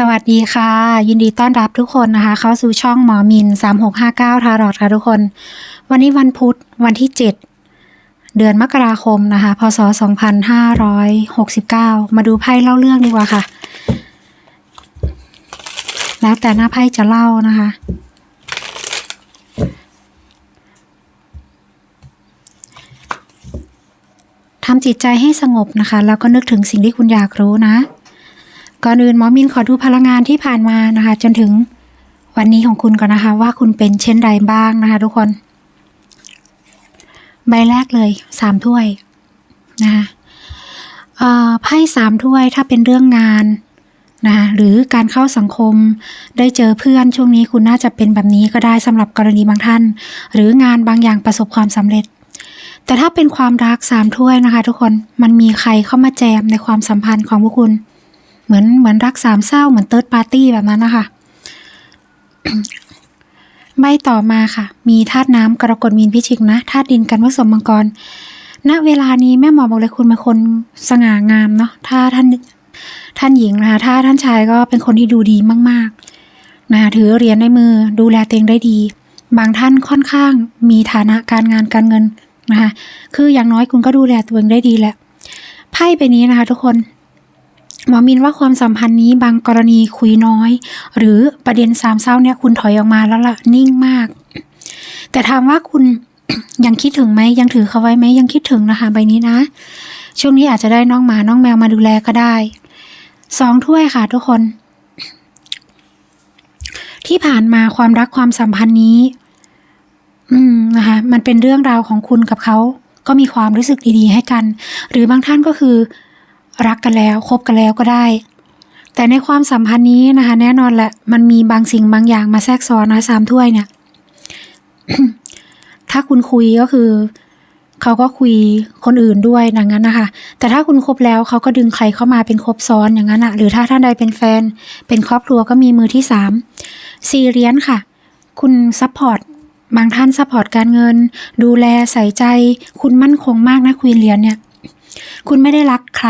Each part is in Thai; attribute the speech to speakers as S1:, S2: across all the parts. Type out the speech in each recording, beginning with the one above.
S1: สวัสดีค่ะ ยินดีต้อนรับทุกคนนะคะ เข้าสู่ช่องหมอมิน 3659 ทารอดค่ะทุกคน วันนี้วันพุธวันที่ 7 เดือนมกราคมนะคะ พศ 2569 มาดูไพ่เล่าเรื่องดีกว่าค่ะ แล้วแต่หน้าไพ่จะเล่านะคะ ทำจิตใจให้สงบนะคะ แล้วก็นึกถึงสิ่งที่คุณอยากรู้นะ ก่อนอื่นหมอมินขอดูพลังงานที่ผ่านมานะคะ จนถึงวันนี้ของคุณก่อนนะคะ ว่าคุณเป็นเช่นใดบ้างนะคะ ทุกคน ใบแรกเลยสามถ้วยนะคะไพ่สามถ้วยถ้าเป็นเรื่องงานนะคะหรือการเข้าสังคมได้เจอเพื่อนช่วงนี้คุณน่าจะเป็นแบบนี้ก็ได้สำหรับกรณีบางท่าน หรืองานบางอย่างประสบความสำเร็จ แต่ถ้าเป็นความรักสามถ้วยนะคะ ทุกคนมันมีใครเข้ามาแจมในความสัมพันธ์ของพวกคุณ เหมือนเหมือนรักสามเศร้าเหมือนเติร์ดปาร์ตี้แบบนั้นนะคะ ใบต่อมาค่ะ มีธาตุน้ำกรกฎมีนพิจิกนะธาตุดินกันผสมมังกรณเวลานี้แม่หมอบอกเลยคุณเป็นคนสง่างามเนาะถ้าท่านท่านหญิงนะคะถ้าท่านชายก็เป็นคนที่ดูดีมากๆนะคะถือเหรียญในมือดูแลเตัวเองได้ดี บางท่านค่อนข้างมีฐานะการงานการเงินนะคะคืออย่างน้อยคุณก็ดูแลตัวเองได้ดีแหละไพ่ใบนี้นะคะ ทุกคน หมอมินว่าความสัมพันธ์นี้บางกรณีคุยน้อย หรือประเด็นสามเศร้าเนี่ยคุณถอยออกมาแล้วล่ะนิ่งมาก แต่ถามว่าคุณยังคิดถึงไหมยังถือเขาไว้ไหมยังคิดถึงนะคะใบนี้นะ ช่วงนี้อาจจะได้น้องหมาน้องแมวมาดูแลก็ได้สองถ้วยค่ะทุกคน ที่ผ่านมาความรักความสัมพันธ์นี้ อืมนะคะมันเป็นเรื่องราวของคุณกับเขาก็มีความรู้สึกดีๆให้กัน หรือบางท่านก็คือ รักกันแล้วคบกันแล้วก็ได้ แต่ในความสัมพันธ์นี้นะคะ แน่นอนแหละ มันมีบางสิ่งบางอย่างมาแทรกซ้อนนะสามถ้วยเนี่ย ถ้าคุณคุยก็คือเขาก็คุยคนอื่นด้วยอย่างนั้นนะคะ แต่ถ้าคุณคบแล้วเขาก็ดึงใครเข้ามาเป็นคบซ้อนอย่างนั้นอะหรือถ้าท่านใดเป็นแฟน เป็นครอบครัวก็มีมือที่สามซีเรียนค่ะ คุณซัพพอร์ตบางท่านซัพพอร์ตการเงิน ดูแลใส่ใจ คุณมั่นคงมากนะควีนเลียนเนี่ย คุณไม่ได้รักใคร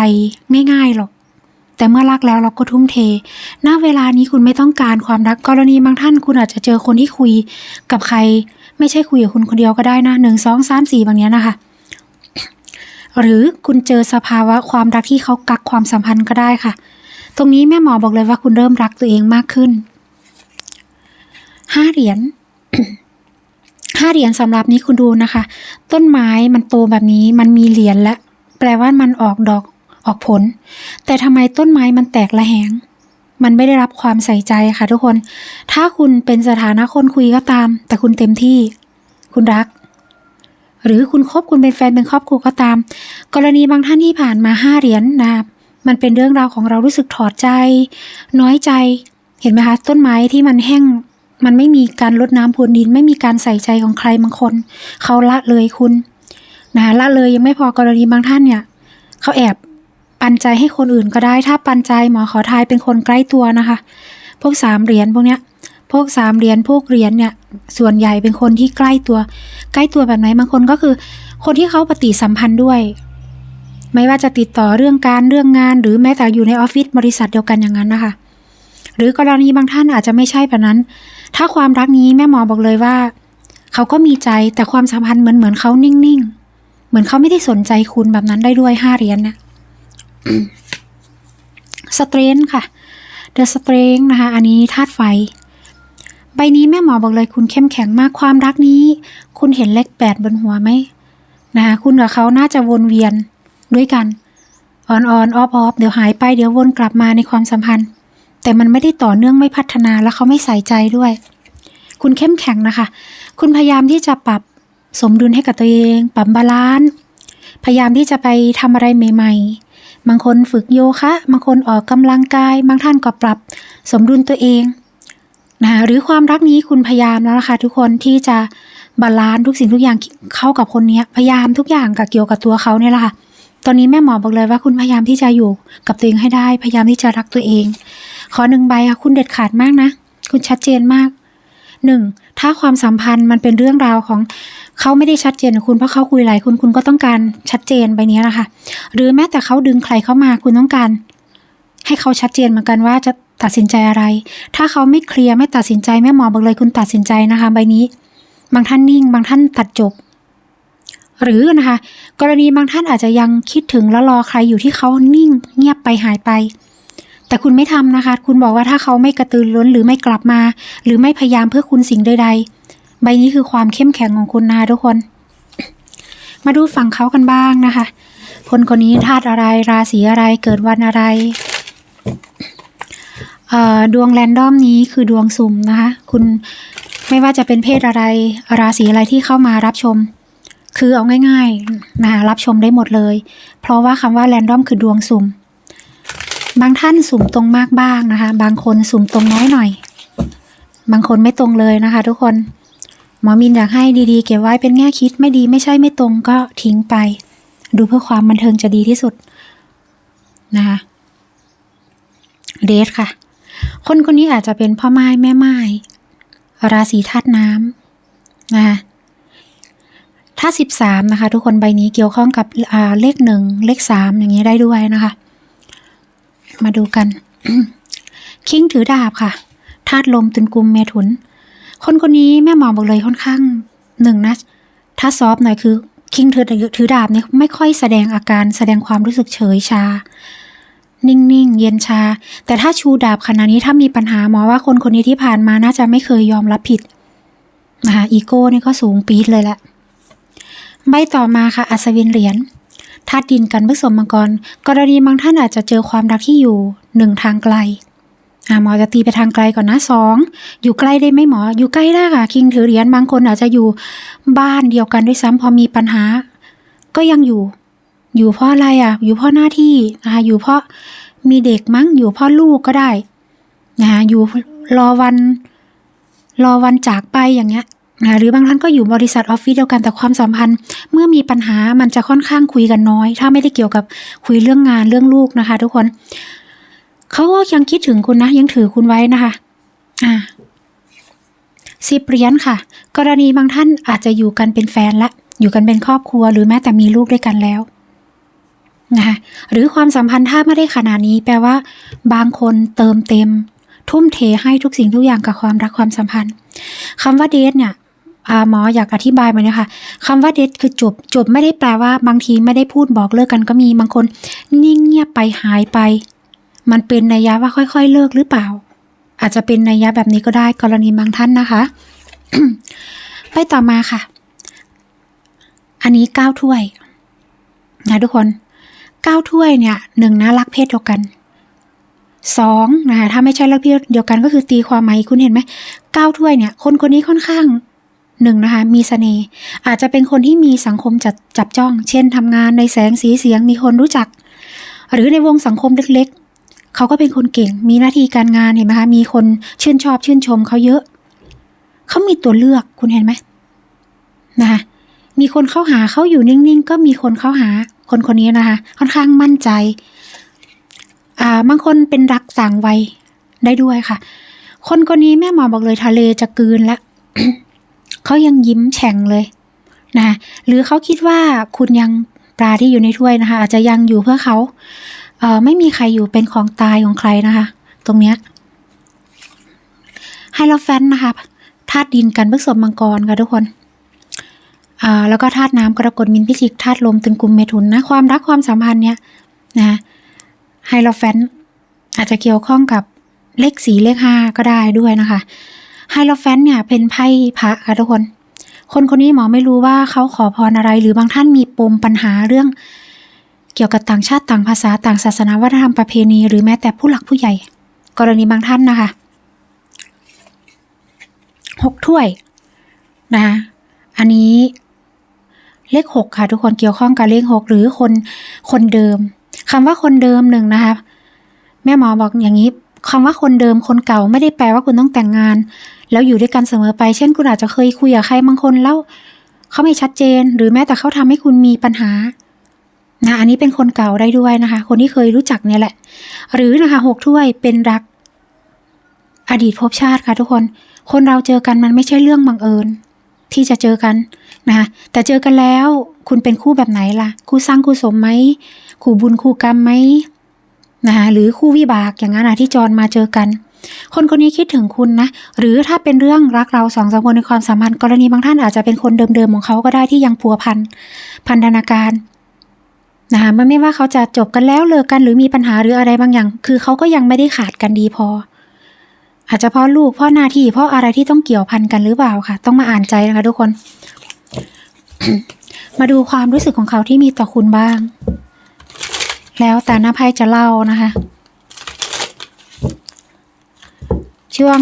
S1: ง่ายๆหรอก แต่เมื่อรักแล้วเราก็ทุ่มเท ณ เวลานี้คุณไม่ต้องการความรัก กรณีบางท่าน คุณอาจจะเจอคนที่คุยกับใคร ไม่ใช่คุยกับคุณคนเดียวก็ได้นะหนึ่งสองสามสี่บางเนี้ยนะคะ หรือคุณเจอสภาวะความรักที่เขากักความสัมพันธ์ก็ได้ค่ะ ตรงนี้แม่หมอบอกเลยว่าคุณเริ่มรักตัวเองมากขึ้น ห้าเหรียญห้าเหรียญสำหรับนี้คุณดูนะคะ ต้นไม้มันโตแบบนี้มันมีเหรียญและ แปลว่ามันออกดอกออกผล แต่ทำไมต้นไม้มันแตกละแหง มันไม่ได้รับความใส่ใจค่ะทุกคน ถ้าคุณเป็นสถานะคนคุยก็ตาม แต่คุณเต็มที่ คุณรัก หรือคุณคบคุณเป็นแฟนเป็นครอบครัวก็ตาม กรณีบางท่านที่ผ่านมาห้าเหรียญนะครับมันเป็นเรื่องราวของเรารู้สึกถอดใจ น้อยใจ เห็นไหมคะ ต้นไม้ที่มันแห้งมันไม่มีการลดน้ำพรวนดิน ไม่มีการใส่ใจของใครบางคน เขาละเลยคุณ นะคะละเลยยังไม่พอกรณีบางท่านเนี่ยเขาแอบปันใจให้คนอื่นก็ได้ ถ้าปันใจหมอขอทายเป็นคนใกล้ตัวนะคะ พวกสามเหรียญพวกเนี้ยพวกสามเหรียญพวกเหรียญเนี่ยส่วนใหญ่เป็นคนที่ใกล้ตัว ใกล้ตัวแบบไหนบางคนก็คือ คนที่เขาปฏิสัมพันธ์ด้วย ไม่ว่าจะติดต่อเรื่องการเรื่องงาน หรือแม้แต่อยู่ในออฟฟิศบริษัทเดียวกันอย่างนั้นนะคะ หรือกรณีบางท่านอาจจะไม่ใช่แบบนั้น ถ้าความรักนี้แม่หมอบอกเลยว่า เขาก็มีใจแต่ความสัมพันธ์เหมือนเหมือนเขานิ่งๆ เหมือนเขาไม่ได้สนใจคุณแบบนั้นได้ด้วยห้าเหรียญเนี่ยสเตรนค่ะเดอะสเตรนนะคะ อันนี้ธาตุไฟ ใบนี้แม่หมอบอกเลยคุณเข้มแข็งมากความรักนี้ คุณเห็นเลขแปดบนหัวไหมนะคะคุณกับเขาน่าจะวนเวียนด้วยกันออนออนออฟออฟเดี๋ยวหายไปเดี๋ยววนกลับมาในความสัมพันธ์ แต่มันไม่ได้ต่อเนื่องไม่พัฒนาแล้วเขาไม่ใส่ใจด้วย คุณเข้มแข็งนะคะ คุณพยายามที่จะปรับ สมดุลให้กับตัวเอง ปรับบาลานซ์พยายามที่จะไปทำอะไรใหม่ ๆ บางคนฝึกโยคะ บางคนออกกำลังกาย บางท่านก็ปรับ สมดุลตัวเองนะคะหรือความรักนี้คุณพยายามแล้วนะคะทุกคนที่จะบาลานซ์ทุกสิ่งทุกอย่างเข้ากับคนนี้พยายามทุกอย่างกับเกี่ยวกับตัวเขาเนี่ยแหละค่ะตอนนี้แม่หมอบอกเลยว่าคุณพยายามที่จะอยู่กับตัวเองให้ได้ พยายามที่จะรักตัวเอง ขอหนึ่งใบค่ะคุณเด็ดขาดมากนะ คุณชัดเจนมากหนึ่งถ้าความสัมพันธ์มันเป็นเรื่องราวของ เขาไม่ได้ชัดเจนกับคุณเพราะเขาคุยหลายคนคุณก็ต้องการชัดเจนใบนี้แหละค่ะหรือแม้แต่เขาดึงใครเข้ามาคุณต้องการ ให้เขาชัดเจนเหมือนกันว่าจะตัดสินใจอะไร ถ้าเขาไม่เคลียร์ไม่ตัดสินใจแม่หมอบอกเลยคุณตัดสินใจนะคะ ใบนี้ บางท่านนิ่ง บางท่านตัดจบ หรือนะคะ กรณีบางท่านอาจจะยังคิดถึงแล้วรอใครอยู่ที่เขานิ่ง เงียบไปหายไป แต่คุณไม่ทำนะคะ คุณบอกว่าถ้าเขาไม่กระตือรือร้นหรือไม่กลับมา หรือไม่พยายามเพื่อคุณสิ่งใดๆ ใบนี้คือความเข้มแข็งของคุณนะคะทุกคน มาดูฝั่งเขากันบ้างนะคะ คนคนนี้ธาตุอะไรราศีอะไรเกิดวันอะไรเอ่อดวงแรนดอมนี้คือดวงสุ่มนะคะ คุณไม่ว่าจะเป็นเพศอะไรราศีอะไรที่เข้ามารับชม คือเอาง่ายๆนะคะรับชมได้หมดเลย เพราะว่าคำว่าแรนดอมคือดวงสุ่ม บางท่านสุ่มตรงมากบ้างนะคะ บางคนสุ่มตรงน้อยหน่อย บางคนไม่ตรงเลยนะคะ ทุกคน มอมินอยากให้ดีๆ เก็บไว้เป็นแง่คิดไม่ดีไม่ใช่ไม่ตรงก็ทิ้งไป ดูเพื่อความบันเทิงจะดีที่สุดนะคะเดทค่ะ คนคนนี้อาจจะเป็นพ่อไม้แม่ไม้ราศีธาตุน้ำนะคะถ้าสิบสามนะคะ ทุกคนใบนี้เกี่ยวข้องกับเลขหนึ่งเลขสามอย่างนี้ได้ด้วยนะคะ มาดูกัน คิงถือดาบค่ะธาตุลมตุนกุมเมถุน คนคนนี้แม่หมอบอกเลยค่อนข้างหนึ่งนะ ถ้าซอฟหน่อยคือ คิงถือถือดาบเนี่ยไม่ค่อยแสดงอาการแสดงความรู้สึกเฉยชา นิ่งๆ เย็นชา แต่ถ้าชูดาบขนาดนี้ถ้ามีปัญหาหมอว่าคนคนนี้ที่ผ่านมาน่าจะไม่เคยยอมรับผิดนะคะอีโก้นี่ก็สูงปี๊ดเลยแหละใบต่อมาค่ะ อัศวินเหรียญธาตุดินกันผสมมังกร กรณีบางท่านอาจจะเจอความรักที่อยู่หนึ่งทางไกล อ่าหมอจะตีไปทางไกลก่อนนะสองอยู่ใกล้ได้ไหมหมอ อยู่ใกล้ได้ค่ะ คิงถือเหรียญบางคนอาจจะอยู่บ้านเดียวกันด้วยซ้ำพอมีปัญหา ก็ยังอยู่ อยู่เพราะอะไรอะ อยู่เพราะหน้าที่นะคะอยู่เพราะมีเด็กมั้งอยู่เพราะลูกก็ได้นะคะอยู่รอวัน รอวันจากไปอย่างเงี้ยนะหรือบางท่านก็อยู่บริษัทออฟฟิศเดียวกันแต่ความสัมพันธ์ เมื่อมีปัญหามันจะค่อนข้างคุยกันน้อย ถ้าไม่ได้เกี่ยวกับคุยเรื่องงานเรื่องลูกนะคะ ทุกคน เขาก็ยังคิดถึงคุณนะ ยังถือคุณไว้นะคะ อ่าสิบเหรียญค่ะ กรณีบางท่านอาจจะอยู่กันเป็นแฟนละอยู่กันเป็นครอบครัวหรือแม้แต่มีลูกด้วยกันแล้วนะคะหรือความสัมพันธ์ถ้าไม่ได้ขนาดนี้แปลว่า บางคนเติมเต็ม ทุ่มเทให้ทุกสิ่งทุกอย่างกับความรักความสัมพันธ์คำว่าเดทเนี่ยหมออยากอธิบายมาเนี่ยค่ะคำว่าเดทคือจบจบไม่ได้แปลว่า บางทีไม่ได้พูดบอกเลิกกันก็มีบางคน นิ่งเงียบไปหายไป มันเป็นนัยยะว่าค่อยๆ เลิกหรือเปล่า อาจจะเป็นนัยยะแบบนี้ก็ได้กรณีบางท่านนะคะ ไปต่อมาค่ะ อันนี้เก้าถ้วยนะทุกคนเก้าถ้วยเนี่ยหนึ่งนะรักเพศเดียวกันสองนะคะถ้าไม่ใช่รักเพศเดียวกันก็คือตีความหมายคุณเห็นไหมเก้าถ้วยเนี่ย คนคนนี้ค่อนข้างหนึ่งนะคะมีเสน่ห์อาจจะเป็นคนที่มีสังคมจับจับจ้อง เช่นทำงานในแสงสีเสียงมีคนรู้จัก หรือในวงสังคมเล็ก เขาก็เป็นคนเก่ง มีหน้าที่การงานเห็นไหมคะ มีคนชื่นชอบชื่นชมเขาเยอะ เขามีตัวเลือกคุณเห็นไหมนะคะมีคนเข้าหาเขาอยู่นิ่งๆ ก็มีคนเข้าหาคนคนนี้นะคะ ค่อนข้างมั่นใจ อ่าบางคนเป็นรักต่างวัยได้ด้วยค่ะ คนคนนี้แม่หมอบอกเลยทะเลจะกืนแล้วเขายังยิ้มแฉ่งเลยนะคะหรือเขาคิดว่าคุณยังปลาที่อยู่ในถ้วยนะคะ อาจจะยังอยู่เพื่อเขา ไม่มีใครอยู่เป็นของตายของใครนะคะ ตรงเนี้ยไฮโลแฟนนะคะธาตุดินกันผสมมังกรค่ะทุกคนอ่าแล้วก็ธาตุน้ำกรกฎมินพิจิกธาตุลมตึงกุมเมถุนนะความรักความสัมพันธ์เนี่ยนะไฮโลแฟนอาจจะเกี่ยวข้องกับเลขสีเลขห้าก็ได้ด้วยนะคะไฮโลแฟนเนี่ยเป็นไพ่พระค่ะทุกคน คนคนนี้หมอไม่รู้ว่าเขาขอพรอะไร หรือบางท่านมีปมปัญหาเรื่อง เกี่ยวกับต่างชาติต่างภาษาต่างศาสนาวัฒนธรรมประเพณี หรือแม้แต่ผู้หลักผู้ใหญ่ กรณีบางท่านนะคะหกถ้วยนะคะอันนี้เลขหกค่ะ ทุกคนเกี่ยวข้องกับเลขหกหรือคนคนเดิมคำว่าคนเดิมหนึ่งนะคะแม่หมอบอกอย่างนี้คำว่าคนเดิมคนเก่าไม่ได้แปลว่าคุณต้องแต่งงาน แล้วอยู่ด้วยกันเสมอไป เช่น คุณอาจจะเคยคุยกับใครบางคนแล้วเขาไม่ชัดเจน หรือแม้แต่เขาทำให้คุณมีปัญหา นะอันนี้เป็นคนเก่าได้ด้วยนะคะ คนที่เคยรู้จักเนี่ยแหละ หรือนะคะหกถ้วยเป็นรัก อดีตภพชาติค่ะทุกคน คนเราเจอกันมันไม่ใช่เรื่องบังเอิญ ที่จะเจอกันนะคะแต่เจอกันแล้วคุณเป็นคู่แบบไหนล่ะ คู่สร้างคู่สมไหมคู่บุญคู่กรรมไหมนะคะหรือคู่วิบากอย่างนั้นนะที่จรมาเจอกัน คนคนนี้คิดถึงคุณนะ หรือถ้าเป็นเรื่องรักเราสองสามคนในความสัมพันธ์กรณีบางท่านอาจจะเป็นคนเดิมๆของเขาก็ได้ที่ยังพัวพันพันธนาการ นะคะมันไม่ว่าเขาจะจบกันแล้วเลิกกันหรือมีปัญหาหรืออะไรบางอย่าง คือเขาก็ยังไม่ได้ขาดกันดีพอ อาจจะเพราะลูกเพราะหน้าที่เพราะอะไรที่ต้องเกี่ยวพันกันหรือเปล่าค่ะ ต้องมาอ่านใจนะคะทุกคน มาดูความรู้สึกของเขาที่มีต่อคุณบ้าง แล้วแต่น้าไพ่จะเล่านะคะ ช่วง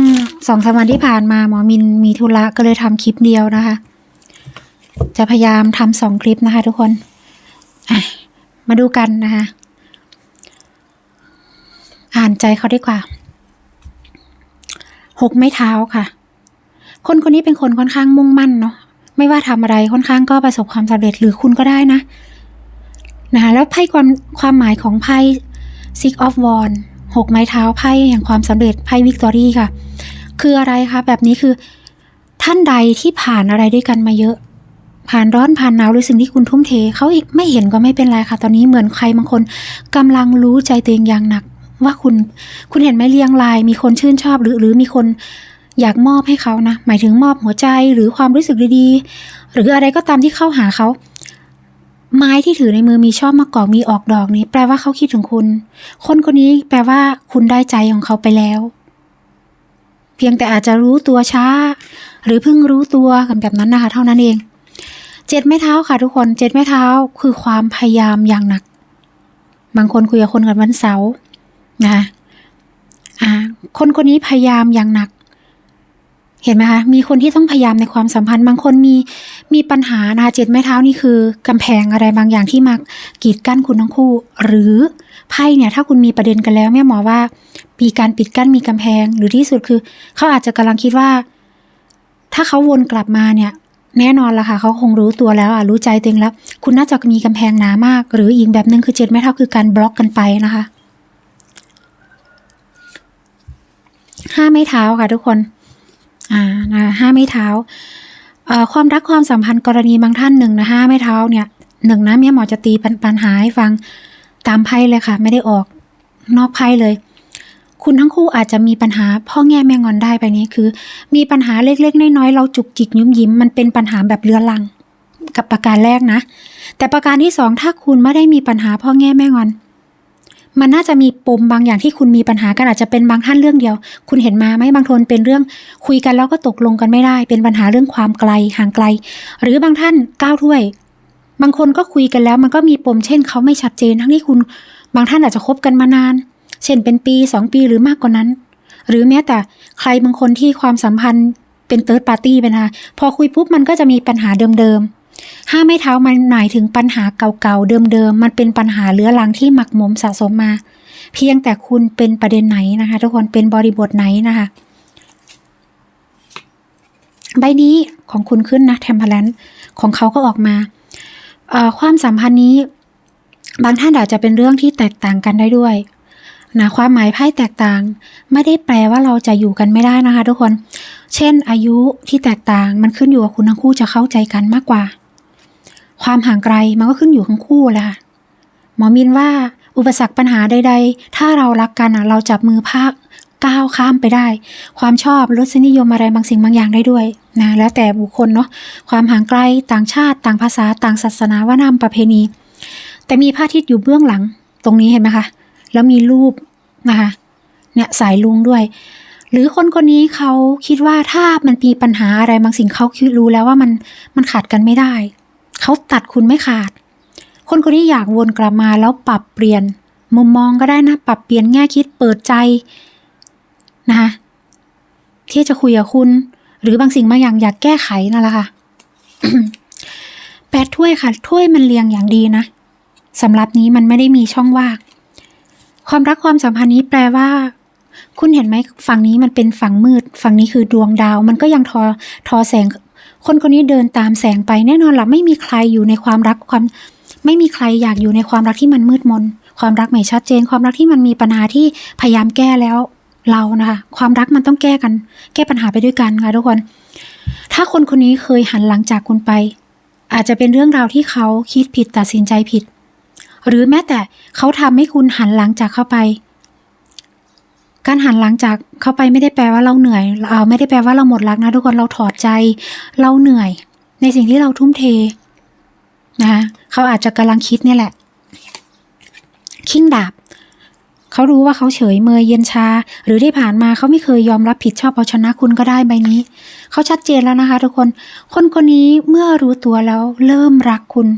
S1: สองสามวันที่ผ่านมาหมอมินมีธุระก็เลยทำคลิปเดียวนะคะ จะพยายามทำสองคลิปนะคะ ทุกคน มาดูกันนะคะ อ่านใจเขาดีกว่า หกไม้เท้าค่ะ คนคนนี้เป็นคนค่อนข้างมุ่งมั่นเนาะ ไม่ว่าทำอะไรค่อนข้างก็ประสบความสำเร็จหรือคุณก็ได้นะ นะคะ แล้วไพ่ความความหมายของไพ่ Six of Wands หกไม้เท้าไพ่แห่งความสำเร็จไพ่วิกตอรี่ค่ะ คืออะไรคะ แบบนี้คือท่านใดที่ผ่านอะไรด้วยกันมาเยอะ ผ่านร้อนผ่านหนาวหรือสิ่งที่คุณทุ่มเทเขาไม่เห็นก็ไม่เป็นไรค่ะ ตอนนี้เหมือนใครบางคนกำลังรู้ใจตัวเองอย่างหนัก ว่าคุณคุณเห็นไหมเรียงราย มีคนชื่นชอบหรือหรือมีคนอยากมอบให้เขานะหมายถึงมอบหัวใจหรือความรู้สึกดีๆ หรืออะไรก็ตามที่เข้าหาเขาไม้ที่ถือในมือมีชอบมากอกมีออกดอกนี้แปลว่าเขาคิดถึงคุณ คนคนนี้แปลว่าคุณได้ใจของเขาไปแล้ว เพียงแต่อาจจะรู้ตัวช้า หรือเพิ่งรู้ตัวกันแบบนั้นนะคะ เท่านั้นเอง จ็ดไม้เท้าค่ะทุกคนเจ็ดไม้เท้าคือความพยายามอย่างหนัก บางคนคุยกับคนกันวันเสาร์นะคะอ่า คนคนนี้พยายามอย่างหนัก เห็นไหมคะมีคนที่ต้องพยายามในความสัมพันธ์ บางคนมีมีปัญหานะคะเจ็ดไม้เท้านี่คือกำแพงอะไรบางอย่างที่มากีดกั้นคุณทั้งคู่ หรือไพ่เนี่ย ถ้าคุณมีประเด็นกันแล้วแม่หมอว่ามีการปิดกั้นมีกำแพงหรือที่สุดคือ เขาอาจจะกำลังคิดว่า ถ้าเขาวนกลับมาเนี่ย แน่นอนละค่ะเขาคงรู้ตัวแล้วอะรู้ใจตัวเองแล้ว คุณน่าจะมีกำแพงหนามาก หรืออีกแบบหนึ่งคือเจ็ดไม้เท้าคือการบล็อกกันไปนะคะห้าไม้เท้าค่ะทุกคนอ่านะห้าไม้เท้าความรักความสัมพันธ์กรณีบางท่านหนึ่งนะห้าไม้เท้าเนี่ยหนึ่งนะเมียหมอจะตีปัญปัญหาให้ฟังตามไพ่เลยค่ะ ไม่ได้ออกนอกไพ่เลย คุณทั้งคู่อาจจะมีปัญหาพ่อแง่แม่งอนได้ไปนี้คือ มีปัญหาเล็กๆน้อยๆเราจุกจิกยุ่มยิ้มมันเป็นปัญหาแบบเรื้อรัง กับประการแรกนะ แต่ประการที่สองถ้าคุณไม่ได้มีปัญหาพ่อแง่แม่งอน มันน่าจะมีปมบางอย่างที่คุณมีปัญหากันอาจจะเป็นบางท่านเรื่องเดียว คุณเห็นมาไหมบางทนเป็นเรื่องคุยกันแล้วก็ตกลงกันไม่ได้ เป็นปัญหาเรื่องความไกลห่างไกล หรือบางท่านก้าวถ้วย บางคนก็คุยกันแล้ว มันก็มีปมเช่นเขาไม่ชัดเจนทั้งที่คุณ บางท่านอาจจะคบกันมานาน เช่นเป็นปีสองปีหรือมากกว่านั้น หรือแม้แต่ใครบางคนที่ความสัมพันธ์เป็นเติร์ดปาร์ตี้ไปนะคะพอคุยปุ๊บมันก็จะมีปัญหาเดิมๆห้าไม่เท้ามันหมายถึงปัญหาเก่าๆเดิมๆมันเป็นปัญหาเรื้อรังที่หมักหมมสะสมมา เพียงแต่คุณเป็นประเด็นไหนนะคะทุกคนเป็นบริบทไหนนะคะใบนี้ของคุณขึ้นนะเทมเพลนของเขาก็ออกมาความสัมพันธ์นี้ บางท่านอาจจะเป็นเรื่องที่แตกต่างกันได้ด้วย นะความหมายไพ่แตกต่าง ไม่ได้แปลว่าเราจะอยู่กันไม่ได้นะคะ ทุกคน เช่น อายุที่แตกต่างมันขึ้นอยู่กับคุณทั้งคู่จะเข้าใจกันมากกว่า ความห่างไกลมันก็ขึ้นอยู่ทั้งคู่แหละหมอมินว่าอุปสรรคปัญหาใด ๆ ถ้าเรารักกันอะเราจับมือภาคก้าวข้ามไปได้ ความชอบรสนิยมอะไรบางสิ่งบางอย่างได้ด้วยนะแล้วแต่บุคคลเนาะความห่างไกลต่างชาติ ต่างภาษาต่างศาสนาว่านามประเพณี แต่มีพระอาทิตย์อยู่เบื้องหลัง ตรงนี้เห็นไหมคะ แล้วมีรูปนะคะเนี่ยสายลุงด้วย หรือคนคนนี้เขาคิดว่าถ้ามันมีปัญหาอะไรบางสิ่งเขาคิดรู้แล้วว่ามันมันขาดกันไม่ได้ เขาตัดคุณไม่ขาด คนคนนี้อยากวนกลับมาแล้วปรับเปลี่ยน มุมมองก็ได้นะ ปรับเปลี่ยนแง่คิดเปิดใจนะคะที่จะคุยกับคุณ หรือบางสิ่งบางอย่างอยากแก้ไขนั่นแหละค่ะแปดถ้วยค่ะถ้วยมันเรียงอย่างดีนะสำหรับนี้มันไม่ได้มีช่องว่าง ความรักความสัมพันธ์นี้แปลว่า คุณเห็นไหมฝั่งนี้มันเป็นฝั่งมืด ฝั่งนี้คือดวงดาว มันก็ยังทอทอแสง คนคนนี้เดินตามแสงไปแน่นอนละไม่มีใครอยู่ในความรักความ ไม่มีใครอยากอยู่ในความรักที่มันมืดมน ความรักไม่ชัดเจน ความรักที่มันมีปัญหาที่พยายามแก้แล้วเรานะคะความรักมันต้องแก้กัน แก้ปัญหาไปด้วยกันค่ะทุกคน ถ้าคนคนนี้เคยหันหลังจากคุณไป อาจจะเป็นเรื่องราวที่เขาคิดผิดตัดสินใจผิด หรือแม้แต่เขาทำให้คุณหันหลังจากเข้าไป การหันหลังจากเข้าไปไม่ได้แปลว่าเราเหนื่อยเออไม่ได้แปลว่าเราหมดรักนะทุกคนเราถอดใจ เราเหนื่อย ในสิ่งที่เราทุ่มเทนะคะเขาอาจจะกำลังคิดเนี่ยแหละ คิงดาบเขารู้ว่าเขาเฉยเมยเย็นชา หรือที่ผ่านมาเขาไม่เคยยอมรับผิดชอบเอาชนะคุณก็ได้ใบนี้ เขาชัดเจนแล้วนะคะ ทุกคน คนคนนี้เมื่อรู้ตัวแล้วเริ่มรักคุณ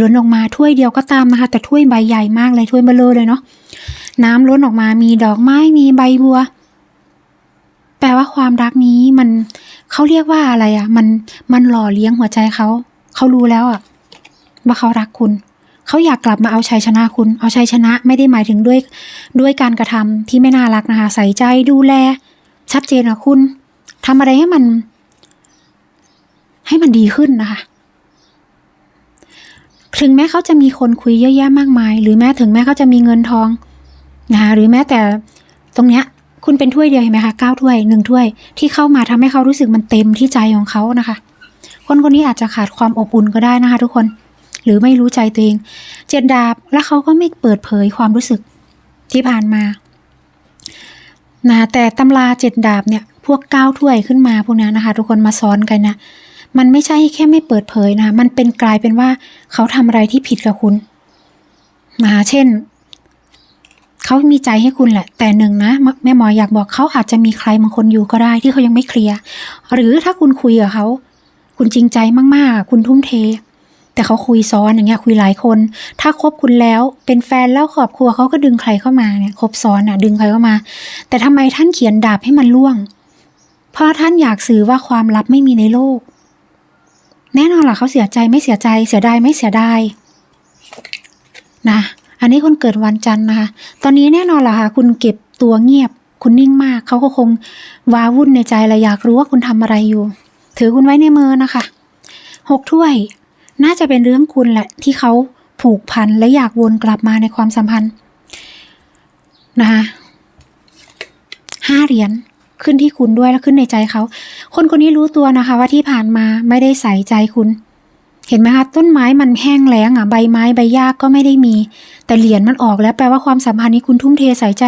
S1: ล้นออกมาถ้วยเดียวก็ตามนะคะ แต่ถ้วยใบใหญ่มากเลยถ้วยเบลอเลยเนาะน้ำล้นออกมามีดอกไม้มีใบบัว แปลว่าความรักนี้มันเขาเรียกว่าอะไรอะ่ะ มันมันหล่อเลี้ยงหัวใจเขาเขารู้แล้วอะ่ะว่าเขารักคุณเขาอยากกลับมาเอาชัยชนะคุณ เอาชัยชนะไม่ได้หมายถึงด้วยด้วยการกระทำที่ไม่น่ารักนะคะ ใส่ใจดูแล ชัดเจนกับคุณทำอะไรให้มัน ให้มันดีขึ้นนะคะ ถึงแม้เขาจะมีคนคุยเยอะแยะมากมาย หรือแม้ถึงแม้เขาจะมีเงินทองนะคะหรือแม้แต่ตรงเนี้ยคุณเป็นถ้วยเดียวเห็นไหมคะเก้าถ้วยหนึ่งถ้วยที่เข้ามาทำให้เขารู้สึกมันเต็มที่ใจของเขานะคะ คนคนนี้อาจจะขาดความอบอุ่นก็ได้นะคะ ทุกคนหรือไม่รู้ใจตัวเอง เจ็ดดาบแล้วเขาก็ไม่เปิดเผยความรู้สึกที่ผ่านมานะแต่ตำราเจ็ดดาบเนี่ยพวกเก้าถ้วยขึ้นมาพวกนี้นะคะ ทุกคนมาซ้อนกันนะ มันไม่ใช่แค่ไม่เปิดเผยนะ มันเป็นกลายเป็นว่าเขาทำอะไรที่ผิดกับคุณนะเช่น เขามีใจให้คุณแหละ แต่หนึ่งนะ แม่หมออยากบอกเขาอาจจะมีใครบางคนอยู่ก็ได้ที่เขายังไม่เคลียร์หรือถ้าคุณคุยกับเขา คุณจริงใจมากๆ คุณทุ่มเท แต่เขาคุยซ้อนอย่างเงี้ย คุยหลายคน ถ้าคบคุณแล้วเป็นแฟนแล้วครอบครัวเขาก็ดึงใครเข้ามาเนี่ยคบซ้อนอะ ดึงใครเข้ามา แต่ทำไมท่านเขียนดาบให้มันล่วง เพราะท่านอยากสื่อว่าความลับไม่มีในโลก แน่นอนล่ะเขาเสียใจไม่เสียใจเสียดายไม่เสียดายนะอันนี้คนเกิดวันจันทร์นะคะ ตอนนี้แน่นอนล่ะค่ะ คุณเก็บตัวเงียบ คุณนิ่งมากเขาก็คงว้าวุ่นในใจและอยากรู้ว่าคุณทำอะไรอยู่ ถือคุณไว้ในมือนะคะหกถ้วย น่าจะเป็นเรื่องคุณแหละที่เขาผูกพันและอยากวนกลับมาในความสัมพันธ์นะคะห้าเหรียญ ขึ้นที่คุณด้วยแล้วขึ้นในใจเขา คนคนนี้รู้ตัวนะคะ ว่าที่ผ่านมาไม่ได้ใส่ใจคุณ เห็นไหมคะต้นไม้มันแห้งแล้งอะใบไม้ใบหญ้าก็ไม่ได้มี แต่เหรียญมันออกแล้วแปลว่าความสัมพันธ์นี้คุณทุ่มเทใส่ใจ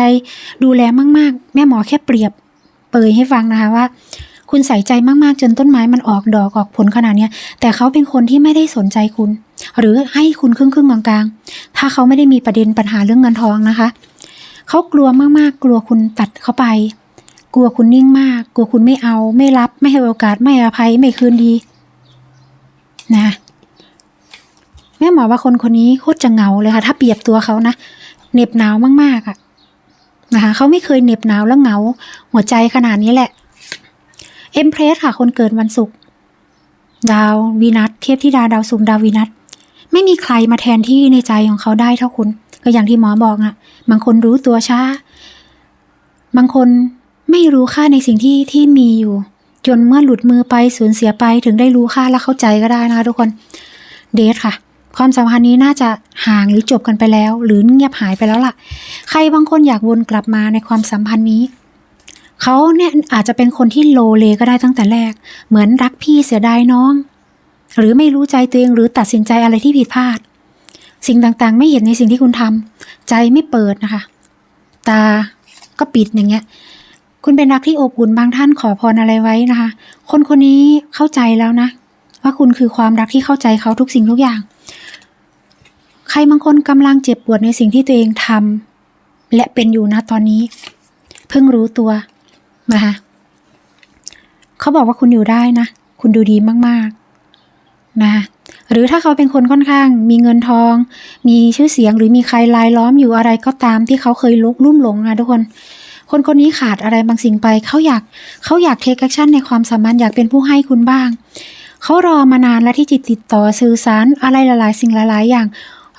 S1: ดูแลมากๆ แม่หมอแค่เปรียบ เปยให้ฟังนะคะว่า คุณใส่ใจมากๆ จนต้นไม้มันออกดอกออกผลขนาดนี้แต่เขาเป็นคนที่ไม่ได้สนใจคุณ หรือให้คุณครึ่งครึ่งกลางๆถ้าเขาไม่ได้มีประเด็นปัญหาเรื่องเงินทองนะคะ เขากลัวมากๆ กลัวคุณตัดเขาไป กลัวคุณนิ่งมาก กลัวคุณไม่เอา ไม่รับไม่ให้โอกาสไม่อภัยไม่คืนดี นะแม่หมอว่าคนคนนี้โคตรจะเหงาเลยค่ะ ถ้าเปรียบตัวเขานะเหน็บหนาวมากๆอะนะคะเขาไม่เคยเหน็บหนาวแล้วเหงา หัวใจขนาดนี้แหละ เอ็มเพรสค่ะ คนเกิดวันศุกร์ดาววีนัสเทพธิดาดาวศุกร์ดาววีนัสไม่มีใครมาแทนที่ในใจของเขาได้เท่าคุณ ก็อย่างที่หมอบอกอะ บางคนรู้ตัวช้า บางคน ไม่รู้ค่าในสิ่งที่ที่มีอยู่ จนเมื่อหลุดมือไปสูญเสียไปถึงได้รู้ค่าและเข้าใจก็ได้นะคะทุกคนเดทค่ะ ความสัมพันธ์นี้น่าจะห่างหรือจบกันไปแล้ว หรือเงียบหายไปแล้วล่ะ ใครบางคนอยากวนกลับมาในความสัมพันธ์นี้เขาเนี่ยอาจจะเป็นคนที่โลเลก็ได้ตั้งแต่แรก เหมือนรักพี่เสียดายน้อง หรือไม่รู้ใจตัวเองหรือตัดสินใจอะไรที่ผิดพลาด สิ่งต่างๆ ไม่เห็นในสิ่งที่คุณทำใจไม่เปิดนะคะ ตาก็ปิดอย่างเงี้ย คุณเป็นรักที่อบอุ่นบางท่านขอพรอะไรไว้นะคะ คนคนนี้เข้าใจแล้วนะ ว่าคุณคือความรักที่เข้าใจเขาทุกสิ่งทุกอย่าง ใครบางคนกำลังเจ็บปวดในสิ่งที่ตัวเองทำและเป็นอยู่นะตอนนี้ เพิ่งรู้ตัวนะคะเขาบอกว่าคุณอยู่ได้นะ คุณดูดีมากๆนะคะหรือถ้าเขาเป็นคนค่อนข้าง มีเงินทอง มีชื่อเสียงหรือมีใครลายล้อมอยู่อะไรก็ตามที่เขาเคยลุกลุ่มหลงนะทุกคน คนคนนี้ขาดอะไรบางสิ่งไป เขาอยากเขาอยากเทคแอคชั่นในความสัมพันธ์อยากเป็นผู้ให้คุณบ้าง เขารอมานานแล้วที่จะติดต่อสื่อสารอะไรหลาย ๆ สิ่งหลาย ๆ อย่าง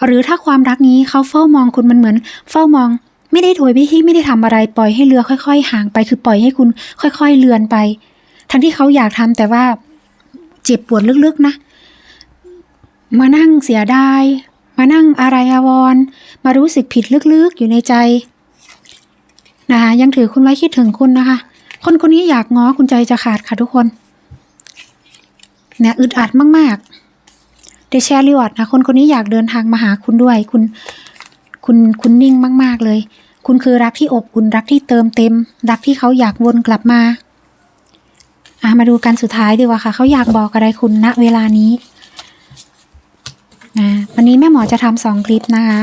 S1: หรือถ้าความรักนี้เขาเฝ้ามองคุณมันเหมือน เฝ้ามอง ไม่ได้ถวยไม่ที่ไม่ได้ทำอะไรปล่อยให้เรือค่อย ๆ ห่างไป คือปล่อยให้คุณค่อย ๆ เลือนไป ทั้งที่เขาอยากทำแต่ว่าเจ็บปวดลึก ๆ นะ มานั่งเสียดาย มานั่งอะไรอาวรมารู้สึกผิดลึก ๆ อยู่ในใจ นะคะยังถือคุณไว้คิดถึงคุณนะคะ คนคนนี้อยากง้อคุณใจจะขาดค่ะทุกคน เนี่ยอึดอัดมากๆเดชริวอดนะคนคนนี้อยากเดินทางมาหาคุณด้วย คุณ คุณคุณนิ่งมาก ๆเลย คุณคือรักที่อบอุ่นรักที่เติมเต็ม รักที่เขาอยากวนกลับมาอะมาดูกันสุดท้ายดีกว่าค่ะเขาอยากบอกอะไรคุณณเวลานี้นะวันนี้แม่หมอจะทำสองคลิปนะคะ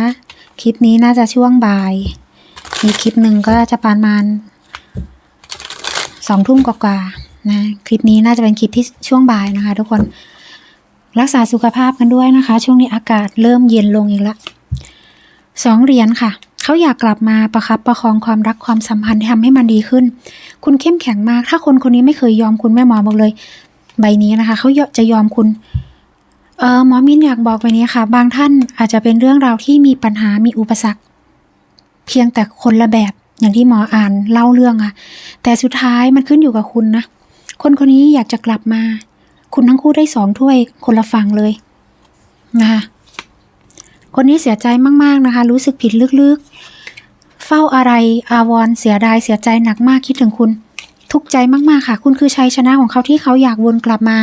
S1: คลิปนี้น่าจะช่วงบ่าย มีคลิปหนึ่งก็จะประมาณสองทุ่มกว่าๆนะ คลิปนี้น่าจะเป็นคลิปที่ช่วงบ่ายนะคะ ทุกคนรักษาสุขภาพกันด้วยนะคะ ช่วงนี้อากาศเริ่มเย็นลงอีกละสองเหรียญค่ะ เขาอยากกลับมาประคับประคองความรักความสัมพันธ์ทำให้มันดีขึ้น คุณเข้มแข็งมาก ถ้าคนคนนี้ไม่เคยยอมคุณแม่หมอบอกเลย ใบนี้นะคะ เขาจะยอมคุณเออหมอมินอยากบอกไปนี้ค่ะ บางท่านอาจจะเป็นเรื่องราวที่มีปัญหามีอุปสรรค เพียงแต่คนละแบบอย่างที่หมออ่านเล่าเรื่องค่ะแต่สุดท้ายมันขึ้นอยู่กับคุณนะ คนคนนี้อยากจะกลับมา คุณทั้งคู่ได้สองถ้วยคนละฝั่งเลยนะคะคนนี้เสียใจมากๆนะคะ รู้สึกผิดลึกๆ เฝ้าอะไรอาวรเสียดายเสียใจหนักมากคิดถึงคุณ ทุกใจมากๆค่ะ คุณคือชัยชนะของเขาที่เขาอยากวนกลับมา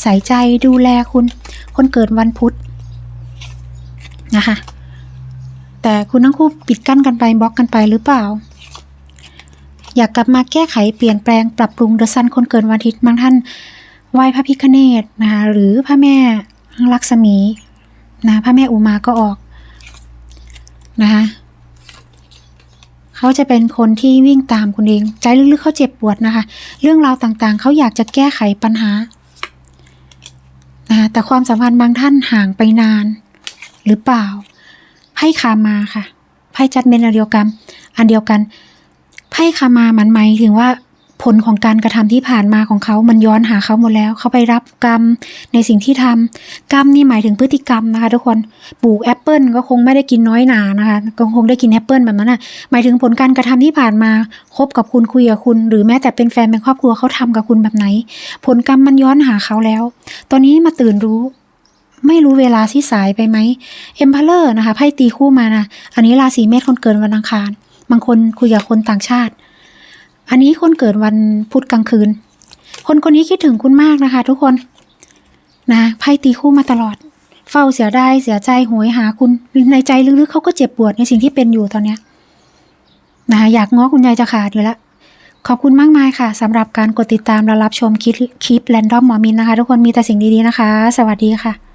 S1: ใส่ใจดูแลคุณ คนเกิดวันพุธนะคะ แต่คุณทั้งคู่ปิดกั้นกันไปบล็อกกันไปหรือเปล่า อยากกลับมาแก้ไขเปลี่ยนแปลงปรับปรุงเดอะซันคนเกิดวันอาทิตย์บางท่านไหว้พระพิฆเนศนะคะหรือพระแม่ลักษมีนะพระแม่อุมาก็ออกนะคะเขาจะเป็นคนที่วิ่งตามคุณเอง ใจลึกๆเขาเจ็บปวดนะคะ เรื่องราวต่างๆ เขาอยากจะแก้ไขปัญหานะคะแต่ความสัมพันธ์บางท่านห่างไปนานหรือเปล่า พ่คามาค่ะไพ่จัดเมนอันเดียวกันอันเดียวกันไพ่คามามันหมายถึงว่าผลของการกระทำที่ผ่านมาของเขามันย้อนหาเขาหมดแล้ว เขาไปรับกรรมในสิ่งที่ทำกรรมนี่หมายถึงพฤติกรรมนะคะ ทุกคน ปลูกแอปเปิลก็คงไม่ได้กินน้อยหนานะคะ ก็คงได้กินแอปเปิลแบบนั้นนะหมายถึงผลการกระทำที่ผ่านมา คบกับคุณคุยกับคุณ หรือแม้แต่เป็นแฟนเป็นครอบครัวเขาทำกับคุณแบบไหน ผลกรรมมันย้อนหาเขาแล้ว ตอนนี้มาตื่นรู้ ไม่รู้เวลาที่สายไปไหมเอ็มพาเลอร์นะคะไพ่ตีคู่มานะอันนี้ราศีเมษคนเกิดวันอังคาร บางคนคุยกับคนต่างชาติ อันนี้คนเกิดวันพุธกลางคืน คนคนนี้คิดถึงคุณมากนะคะ ทุกคนนะไพ่ตีคู่มาตลอด เฝ้าเสียได้เสียใจโหยหาคุณในใจลึกๆเขาก็เจ็บปวดในสิ่งที่เป็นอยู่ตอนเนี้ยนะคะอยากง้อคุณยายจะขาดอยู่แล้วขอบคุณมากมายค่ะสำหรับการกดติดตามและรับชมคลิปคลิปแรนดอมหมอมินนะคะ ทุกคนมีแต่สิ่งดี ๆ นะคะ สวัสดีค่ะ